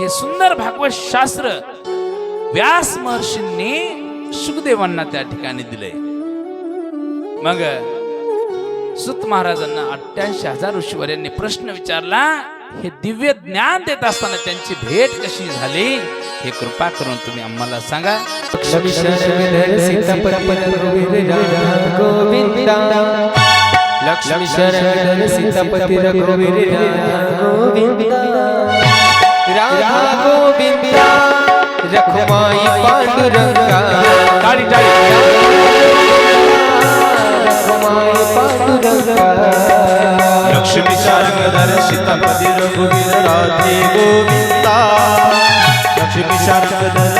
हे सुंदर भागवत शास्त्र व्यास महर्षींनी सुखदेवांना त्या ठिकाणी दिले मग सुत महाराजांना अठ्ठ्याऐंशी हजार ऋषीवर्यांनी प्रश्न विचारला हे दिव्य ज्ञान देत असताना त्यांची भेट कशी झाली? हे कृपा करून तुम्ही आम्हाला सांगा. लक्ष्मी शरण सीतापती रघुवीर गोविंदा. राधा गोविंदा रखमाई पांडुरंगा। टाळी टाळी रखमाई पांडुरंगा। लक्ष्मी शारंगधर सीतापती रघुवीर राधे गोविंदा। लक्ष्मी सीतापती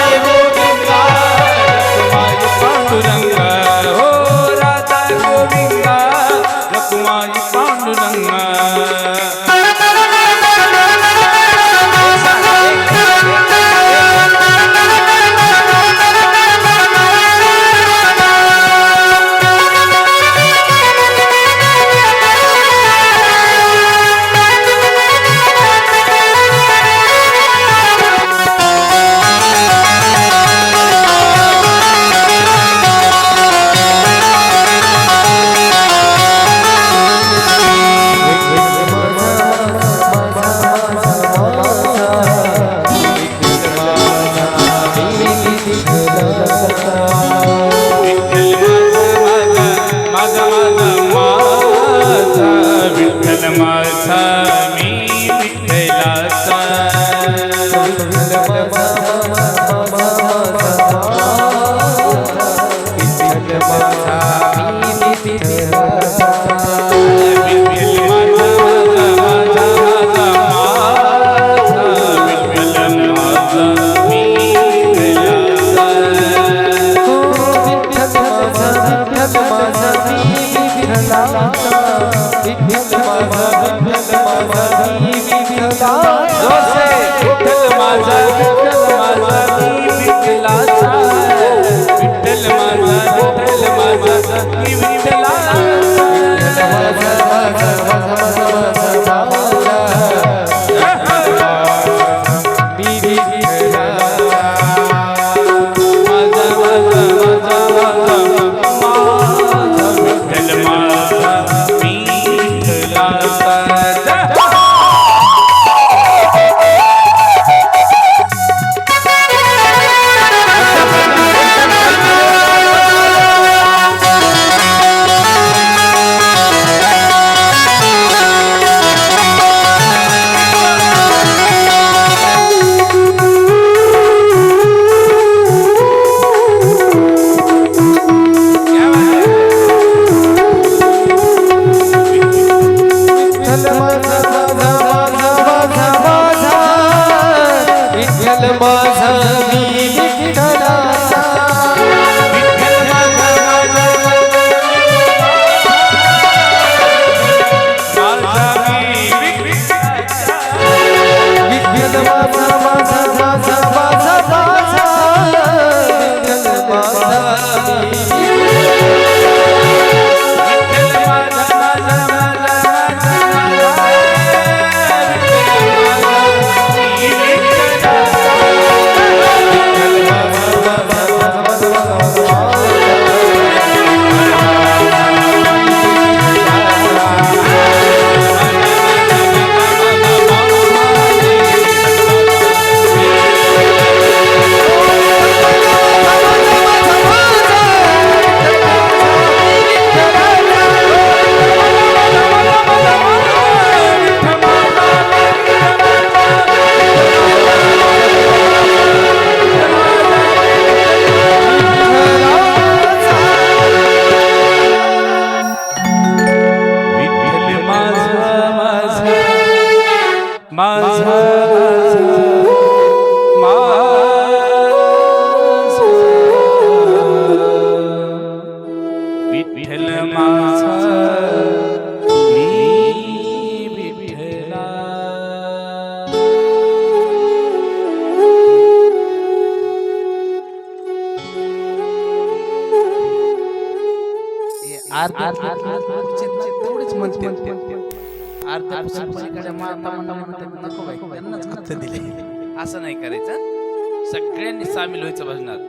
असं नाही करायचं सगळ्यांनी सामील व्हायचं भजनात.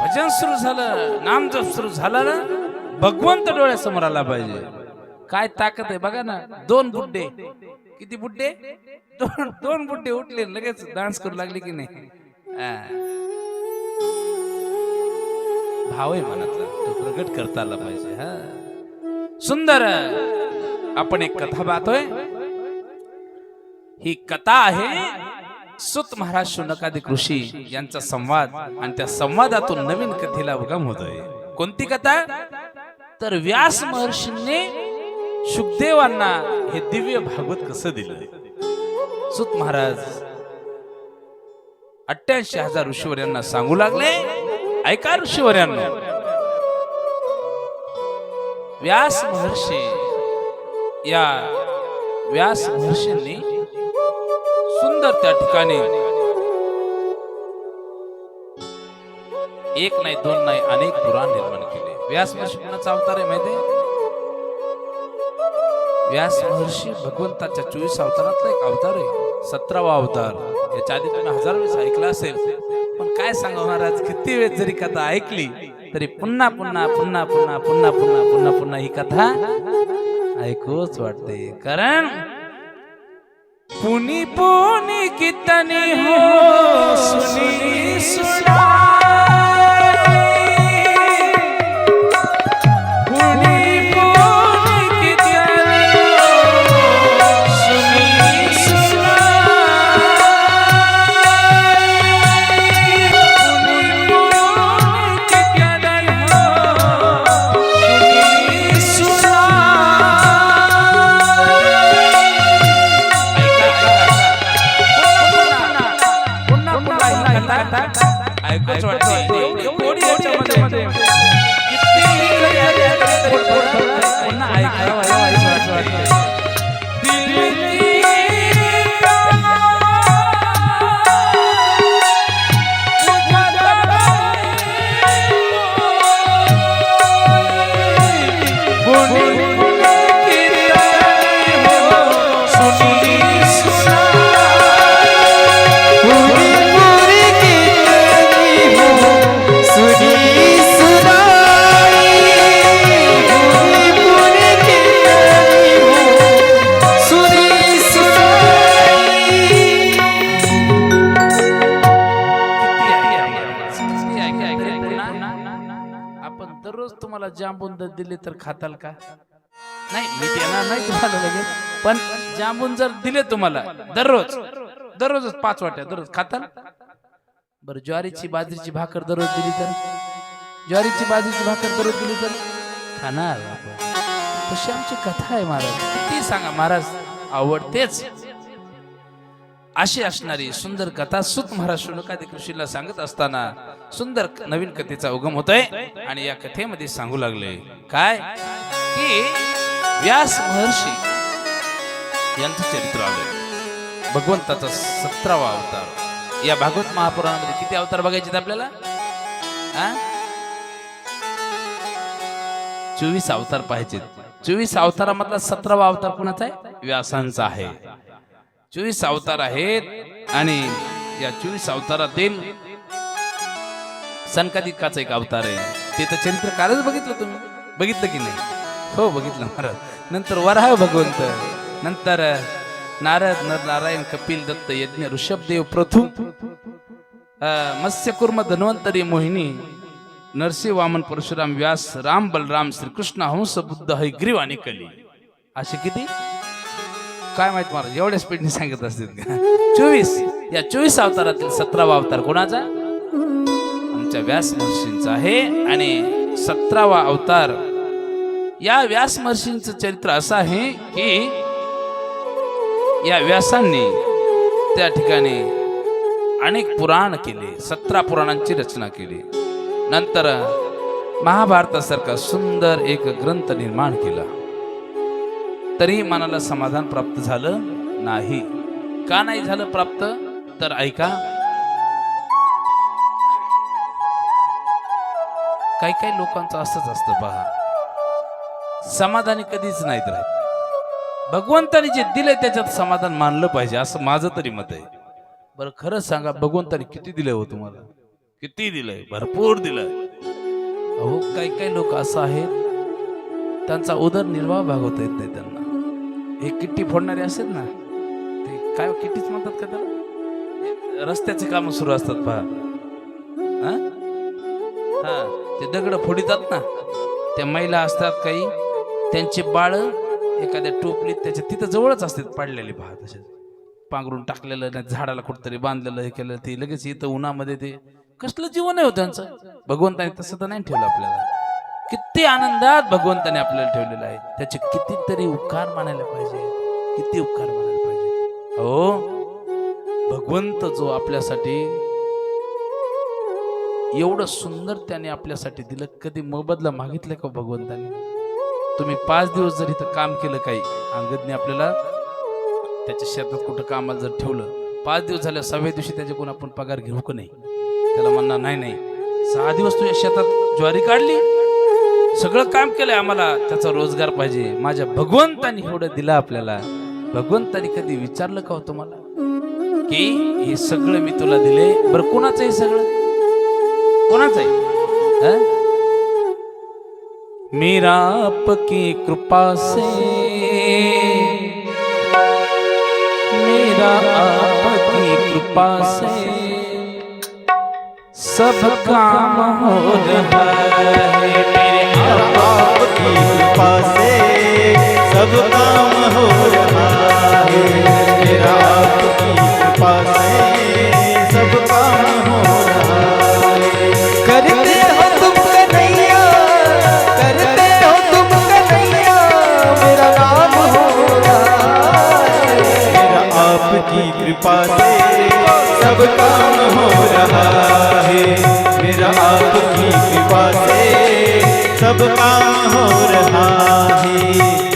भजन सुरू झालं नामजप सुरू झाला ना भगवंत डोळ्यासमोर आला पाहिजे. काय ताकद आहे बघा ना दोन बुड्डे किती बुड्डे दोन दोन बुड्डे उठले लगेच डान्स करू लागले की नाही? हा. भाव आहे मनातला तो प्रगट करता आला पाहिजे हा. सुंदर. आपण एक कथा पाहतोय. ही कथा आहे सुत महाराज शुनकादिक ऋषी यांचा संवाद. आणि त्या संवादातून नवीन कथेला उगम होतोय. कोणती कथा? तर व्यास महर्षींनी सुखदेवांना हे दिव्य भागवत कसं दिलं? सुत महाराज अठ्ठ्याऐंशी हजार ऋषीवर्यांना सांगू लागले. ऐका ऋषीवर्यांना. व्यास महर्षी या व्यास महर्षींनी सुंदर त्या ठिकाणी एक नाही दोन नाही अनेक पुराण निर्माण केले. व्यास महर्षी कोणाचा अवतार आहे माहिती व्यास महर्षी भगवंताच्या चोवीस अवतारातला एक अवतार आहे सतरावा अवतार. याच्या आधी तुम्ही हजार वेळेस ऐकला असेल पण काय सांगणार आज किती वेळ जरी कथा ऐकली तरी पुन्हा पुन्हा पुन्हा पुन्हा पुन्हा पुन्हा पुन्हा पुन्हा ही कथा ऐकूच वाटते. कारण पुनी पुनी कितनी हो सुनी सुना. दिले तर खाताल का? नाही मी देणार नाही तुम्हाला लगेच पण जांबून जर दिले तुम्हाला दररोज दररोजच पाच वाट्या दररोज खाताल? बरं ज्वारीची बाजरीची भाकर दररोज दिली तर? ज्वारीची बाजरीची भाकर दररोज दिली तर? खाणार तशी आमची कथा आहे महाराज. किती सांगा महाराज आवडतेच. अशी असणारी सुंदर कथा सुत महाराज शुनकादी कृषीला सांगत असताना सुंदर नवीन कथेचा उगम होतोय आणि या कथेमध्ये सांगू लागले. काय? की व्यास महर्षी यांचं चरित्र आलं भगवंताचा सतरावा अवतार. या भागवत महापुराणामध्ये किती अवतार बघायचे आपल्याला? चोवीस अवतार पाहिजेत चोवीस अवतारामधला सतरावा अवतार कुणाचा आहे? व्यासांचा आहे. चोवीस अवतार आहेत आणि या चोवीस अवतारातील सनकादिकाचा एक अवतार आहे. ते तर चरित्र कालच बघितलं तुम्ही. बघितलं की नाही? हो बघितलं महाराज. नंतर वराह भगवंत नंतर नारद नर नारायण कपिल दत्त यज्ञ ऋषभदेव प्रथु अं, मत्स्यकुर्म धन्वंतरी मोहिनी नरसिंह वामन परशुराम व्यास राम बलराम श्रीकृष्ण हंस बुद्ध हयग्रीव आणि कली. असे किती? काय माहीत मला एवढ्या स्पीडने सांगत असतील का? चोवीस या चोवीस अवतारातील सतरावा अवतार कोणाचा? आमच्या व्यास महर्षींचा आहे. आणि सतरावा अवतार या व्यास महर्षींचं चरित्र असं आहे की या व्यासांनी त्या ठिकाणी अनेक पुराण केले सतरा पुराणांची रचना केली. नंतर महाभारतासारखा सुंदर एक ग्रंथ निर्माण केला. तरी मनाला समाधान प्राप्त झालं नाही. का नाही झालं प्राप्त? तर ऐका. काही काही लोकांचं असंच असतं पहा समाधानी कधीच नाहीत राहत. भगवंताने जे दिलंय त्याच्यात समाधान मानलं पाहिजे असं माझं तरी मत आहे. बरं खरंच सांगा भगवंताने किती दिलंय हो तुम्हाला? किती दिलंय? भरपूर दिलंय. अहो काही काही लोक असं आहेत त्यांचा उदरनिर्वाह भागवता येत नाही त्यांना. हे किट्टी फोडणारे असतात ना ते काय किट्टीच म्हणतात का त्याला? हे रस्त्याचे काम सुरू असतात पहा. हा? हा ते दगड फोडितात ना. त्या महिला असतात काही त्यांचे बाळ एखाद्या टोपलीत त्याच्या तिथं जवळच असतात पाडलेले पहा तसे पांघरून टाकलेलं नाही झाडाला कुठतरी बांधलेलं हे केलं ते लगेच इथं उन्हामध्ये ते कसलं जीवन आहे हो त्यांचं? भगवंताने तसं तर नाही ठेवलं आपल्याला. किती आनंदात भगवंताने आपल्याला ठेवलेलं आहे. त्याचे कितीतरी उपकार मानायला पाहिजे. किती उपकार मानायला पाहिजे. हो भगवंत जो आपल्यासाठी एवढं सुंदर त्याने आपल्यासाठी दिलं कधी मोबदला मागितलं का भगवंताने? तुम्ही पाच दिवस जर इथं काम केलं काही अंगदने आपल्याला त्याच्या शेतात कुठं कामाला जर ठेवलं पाच दिवस झाल्या सहाव्या दिवशी त्याच्याकडून आपण पगार घेऊ का नाही? त्याला म्हणणार नाही नाही. सहा दिवस तुझ्या शेतात ज्वारी काढली सगळं काम केलंय आम्हाला. त्याचा रोजगार पाहिजे. माझ्या भगवंतानी एवढं दिलं आपल्याला. भगवंतानी कधी विचारलं का हो तुम्हाला? की हे सगळं मी तुला दिले. बरं कोणाचं हे सगळं? कोणाचं आहे? हं? मेरा आपकी कृपा से. मेरा आपकी कृपा से. सब काम हो रहा है। आपकी कृपा से सब काम हो रहा है। मेरा आपकी कृपा से सब काम हो रहा है। करते हो तुम कन्हैया करते हो तुम कन्हैया मेरा नाम हो रहा है। मेरा आपकी कृपा से सब काम हो रहा है। मेरा सब काम हो रहा है।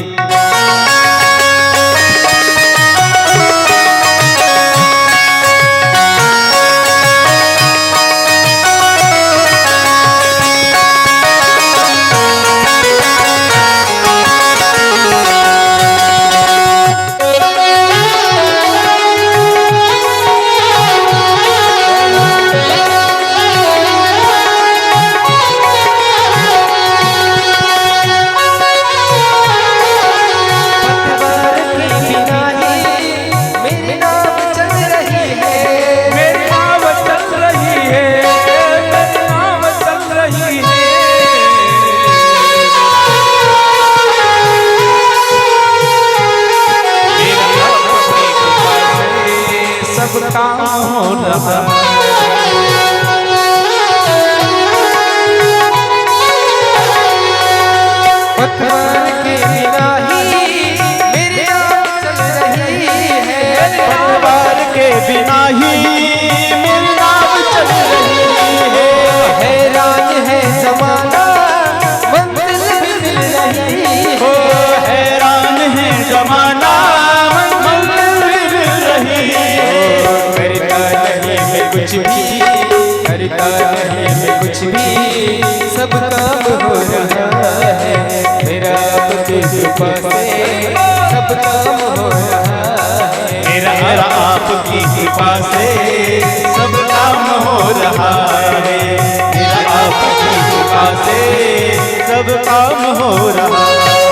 से सब काम हो रहा है। मेरा आपकी कृपा से सब काम हो रहा है। मेरा आपकी कृपा से सब काम हो रहा है।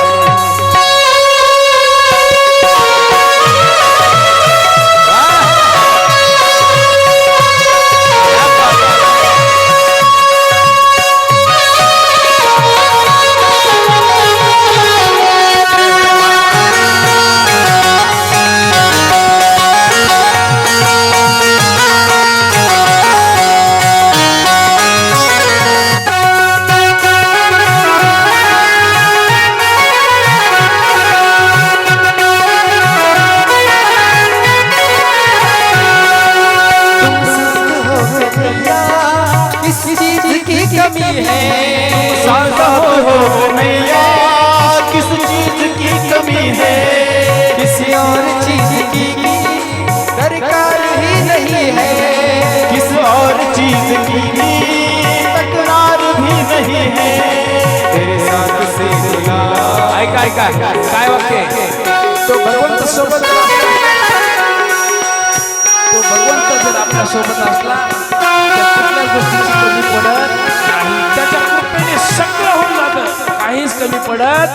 सोबत असला तर कुठल्याच कमी पडत नाही त्याच्या कृपेने सगळं होऊन जातं काहीच कमी पडत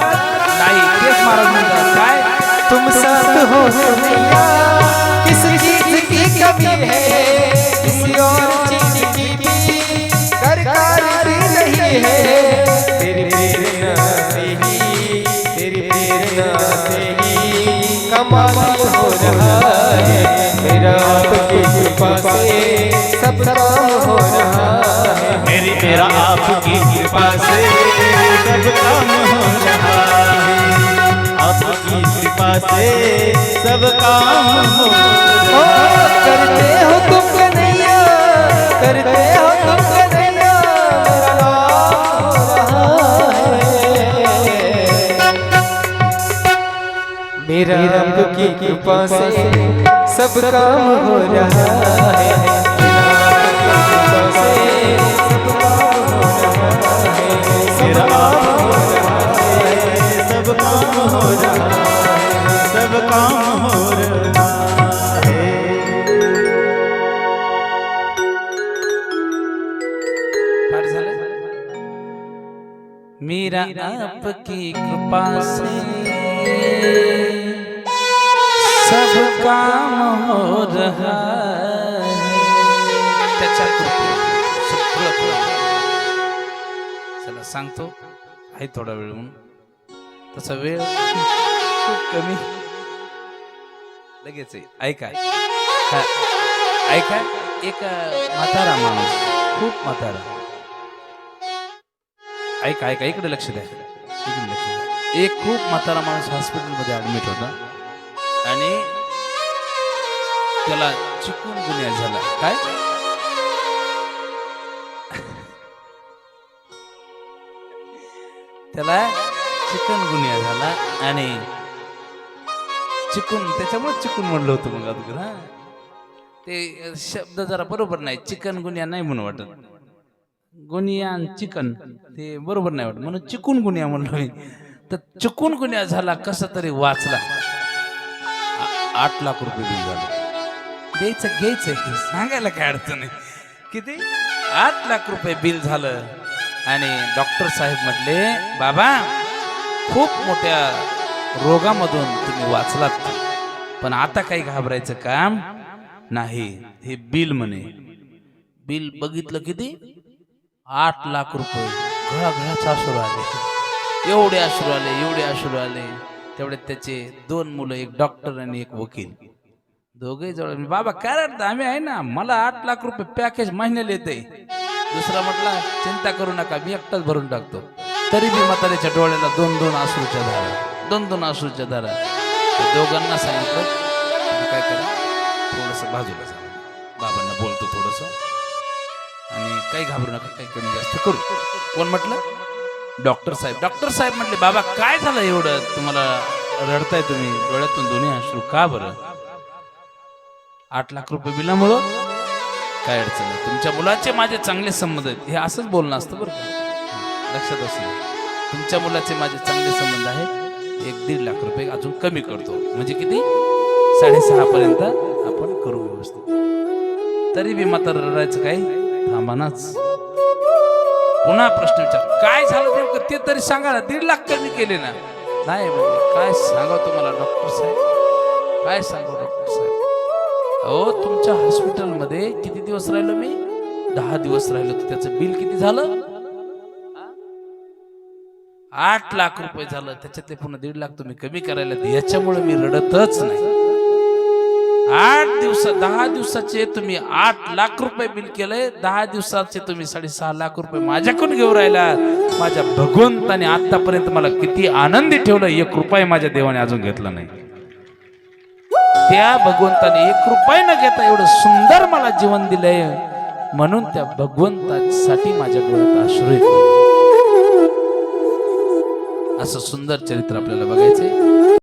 नाही तेच महाराज म्हणतात काय तुम हो किस चीज़ की कमी है किसी है ही ही सब काम हो रहा है मेरी मेरा आपकी कृपा से सब काम हो रहा है। आपकी कृपा से सब काम हो करते हो तुम कन्हैया करते हो तुम कन्हैया हो है। मेरा रब की कृपा से सब काम हो रहा है। मेरा हो रहा है सब काम हो रहा है सब काम हो रहा है मेरा आपकी कृपा से सब काम हो रहा है। सांगतो. आहे थोडा वेळ म्हणून. तसा वेळ खूप कमी. लगेच आहे. ऐका. ऐका. एक म्हातारा माणूस. खूप म्हातारा. ऐका ऐका. इकडे लक्ष द्या. इकडे लक्ष द्या. एक खूप म्हातारा माणूस हॉस्पिटलमध्ये ऍडमिट होता. आणि त्याला चिकून गुन्हा झाला. काय? त्याला चिकन गुन्हा झाला आणि चिकून त्याच्यामुळे चिकून म्हणलं होतं मग अगोदर हा. ते शब्द जरा बरोबर नाही चिकन गुन्हा नाही म्हणून वाटत. गुनिया आणि चिकन ते बरोबर नाही वाटत. म्हणून चिकून गुन्हा म्हणलो मी. तर चिकून गुन्हा झाला कसा तरी वाचला. आठ लाख रुपये बिल झालं. द्यायचं घ्यायचं. सांगायला काय अडचण नाही किती? आठ लाख रुपये बिल झालं. आणि डॉक्टर साहेब म्हटले बाबा खूप मोठ्या रोगामधून तुम्ही वाचलात. पण आता काही घाबरायचं काम नाही. हे बिल म्हणे. बिल बघितलं किती? आठ लाख रुपये. घळाघळाच अश्रू आले. एवढे अश्रू आले एवढे अश्रू आले. तेवढे त्याचे दोन मुलं एक डॉक्टर आणि एक वकील. दोघे जवळ बाबा काय आम्ही आहे ना मला आठ लाख रुपये पॅकेज महिन्याला येते दुसरा म्हटला चिंता करू नका मी एकटाच भरून टाकतो. तरी बी म्हाताऱ्याच्या डोळ्याला दोन दोन आसूच्या धारा दोन दोन आसूच्या धारा. दोघांना सांगितलं तुम्ही काय करा थोडस बाजूला जा. बाबांना बोलतो थोडस. आणि काही घाबरू नका काही कमी जास्त करू. कोण म्हटलं? डॉक्टर साहेब. डॉक्टर साहेब म्हटले बाबा काय झालं एवढं? तुम्हाला रडताय तुम्ही डोळ्यातून दोन्ही अश्रू का बरं? आठ लाख रुपये बिलामुळं काय अडचण नाही. तुमच्या मुलाचे माझे चांगले संबंध आहेत. हे असंच बोलणं असतं बरं का. लक्षात असलं तुमच्या मुलाचे माझे चांगले संबंध आहेत. एक दीड लाख रुपये अजून कमी करतो. म्हणजे किती? साडेसहा पर्यंत आपण करू व्यवस्थित. तरी बी मात्र रडायचं काय? थांबानाच. पुन्हा प्रश्न विचार. काय झालं नेमकं? ते तरी सांगा ना. दीड लाख कमी केले ना. नाही म्हणजे काय सांगा तुम्हाला डॉक्टर साहेब? काय सांगा डॉक्टर साहेब? अहो तुमच्या हॉस्पिटलमध्ये किती दिवस राहिलो मी? दहा दिवस राहिलो तर त्याचं बिल किती झालं? आठ लाख रुपये झालं. त्याच्यातले पुन्हा दीड लाख तुम्ही कमी करायला. याच्यामुळे मी रडतच नाही. आठ दिवस दहा दिवसाचे तुम्ही आठ लाख रुपये बिल केलंय. दहा दिवसाचे तुम्ही साडेसहा लाख रुपये माझ्याकडून घेऊन राहिला माझ्या भगवंताने आतापर्यंत मला किती आनंदी ठेवलं एक रुपये माझ्या देवाने अजून घेतला नाही. त्या भगवंताने एक रुपये न घेता एवढं सुंदर मला जीवन दिलंय. म्हणून त्या भगवंतासाठी माझ्या डोळ्यात आश्रय असं सुंदर चरित्र आपल्याला बघायचंय.